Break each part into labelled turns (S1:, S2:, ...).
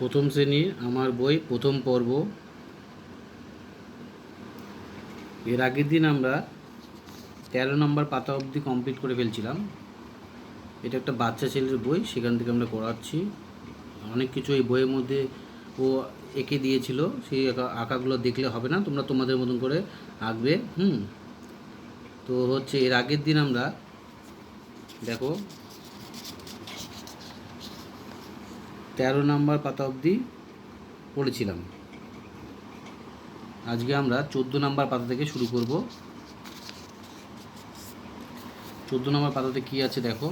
S1: প্রথম শ্রেণির আমার বই প্রথম পর্ব। এর আগের দিন আমরা তেরো নম্বর পাতা অবধি কমপ্লিট করে ফেলছিলাম। এটা একটা বাচ্চা ছেলের বই, সেখান থেকে আমরা করাচ্ছি অনেক কিছু এই বইয়ের মধ্যে ও এঁকে দিয়েছিল, সেই আঁকা, আঁকাগুলো দেখলে হবে না, তোমরা তোমাদের মতন করে আঁকবে, হুম। তো হচ্ছে এর আগের দিন আমরা, দেখো তেরো নাম্বার পাতা অবধি পড়েছিলাম। আজকে আমরা চোদ্দ নাম্বার পাতা থেকে শুরু করব। চোদ্দ নাম্বার পাতাতে কি আছে দেখো?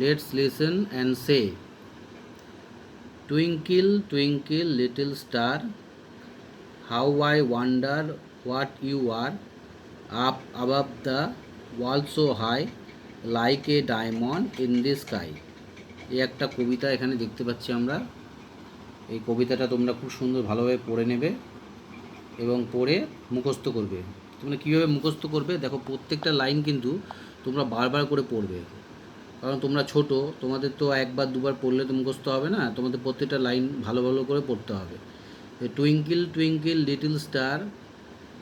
S1: Let's listen and say twinkle twinkle little star how I wonder what you are up above the world so high like a diamond in the sky এই একটা কবিতা এখানে দেখতে পাচ্ছি আমরা। এই কবিতাটা তোমরা খুব সুন্দর ভালোভাবে পড়ে নেবে এবং পড়ে মুখস্থ করবে। তোমরা কীভাবে মুখস্থ করবে? দেখো, প্রত্যেকটা লাইন কিন্তু তোমরা বারবার করে পড়বে। কারণ তোমরা ছোট, তোমাদের তো একবার, দুবার পড়লে তো মুখস্থ হবে না। তোমাদের প্রত্যেকটা লাইন ভালো ভালো করে পড়তে হবে। টুইঙ্কিল টুইঙ্কিল, লিটল স্টার,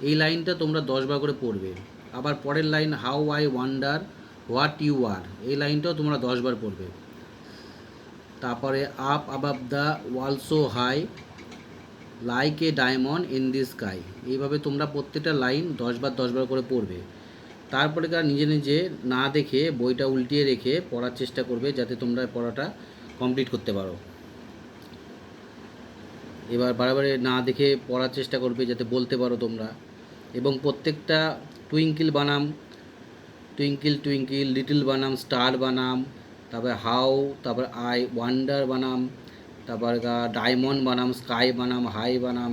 S1: এই লাইনটা তোমরা দশবার করে পড়বে। আবার পরের line, how I wonder what you are, এই লাইনটাও তোমরা দশবার পড়বে। তারপরে up above the world so high like a diamond in the sky এইভাবে তোমরা প্রত্যেকটা লাইন দশবার দশবার করে পড়বে। তারপরে কার নিজে নিজে না দেখে বইটা উল্টিয়ে রেখে পড়ার চেষ্টা করবে, যাতে তোমরা পড়াটা কমপ্লিট করতে পারো। এবার বারে না দেখে পড়ার চেষ্টা করবে, যাতে বলতে পারো তোমরা। এবং প্রত্যেকটা টুইঙ্কিল বানাম টুইঙ্কিল টুইঙ্কিল লিটল বানাম স্টার বানাম তারপরে হাউ তারপর আই ওয়ান্ডার বানাম, তারপর ডায়মন্ড বানাম, স্কাই বানাম, হাই বানাম,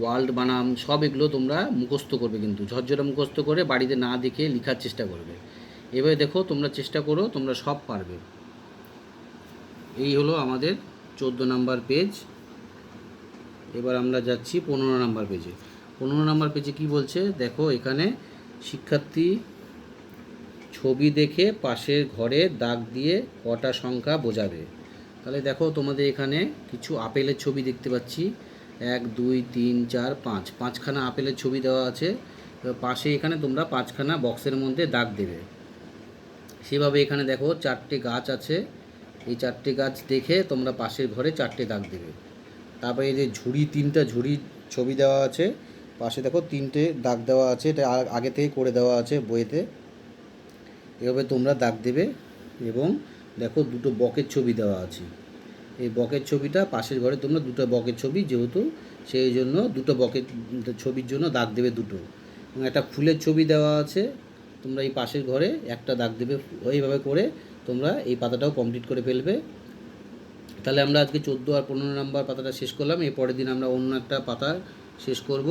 S1: ওয়ার্ল্ড বানাম, সব এগুলো তোমরা মুখস্থ করবে কিন্তু। ঝরঝরে মুখস্থ করে বাড়িতে না দেখে লেখার চেষ্টা করবে। এবারে দেখো, তোমরা চেষ্টা করো, তোমরা সব পারবে। এই হলো আমাদের চোদ্দ নাম্বার পেজ। এবার আমরা যাচ্ছি পনেরো নাম্বার পেজে। পনেরো নাম্বার পেজে কি বলছে? দেখো, এখানে শিক্ষার্থী ছবি দেখে পাশের ঘরে দাগ দিয়ে কটা সংখ্যা বোঝাবে। তাহলে দেখো তোমাদের এখানে কিছু আপেলের ছবি দেখতে পাচ্ছি। এক, দুই, তিন, চার, পাঁচ। পাঁচখানা আপেলের ছবি দেওয়া আছে। পাশে এখানে তোমরা পাঁচখানা বক্সের মধ্যে দাগ দেবে। সেভাবে এখানে দেখো চারটে গাছ আছে। এই চারটে গাছ দেখে তোমরা পাশের ঘরে চারটে দাগ দেবে। তারপরে এই যে ঝুড়ি, তিনটা ঝুড়ির ছবি দেওয়া আছে। পাশে দেখো তিনটে দাগ দেওয়া আছে। এটা আগে থেকে করে দেওয়া আছে বইতে। এভাবে তোমরা দাগ দেবে এবং দেখো দুটো বকের ছবি দেওয়া আছে। এই বকের ছবিটা পাশের ঘরে তোমরা দুটো বকের ছবি যেহেতু সেই জন্য দুটো বকের ছবির জন্য দাগ দেবে দুটো। এবং একটা ফুলের ছবি দেওয়া আছে, তোমরা এই পাশের ঘরে একটা দাগ দেবে এইভাবে করে তোমরা এই পাতাটাও কমপ্লিট করে ফেলবে। তাহলে আমরা আজকে চোদ্দ আর পনেরো নম্বর পাতাটা শেষ করলাম, এর পরের দিন আমরা অন্য একটা পাতা শেষ করব।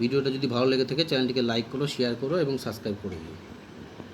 S1: ভিডিওটা যদি ভালো লেগে থাকে, চ্যানেলটিকে লাইক করো শেয়ার করো এবং সাবস্ক্রাইব করে দিও।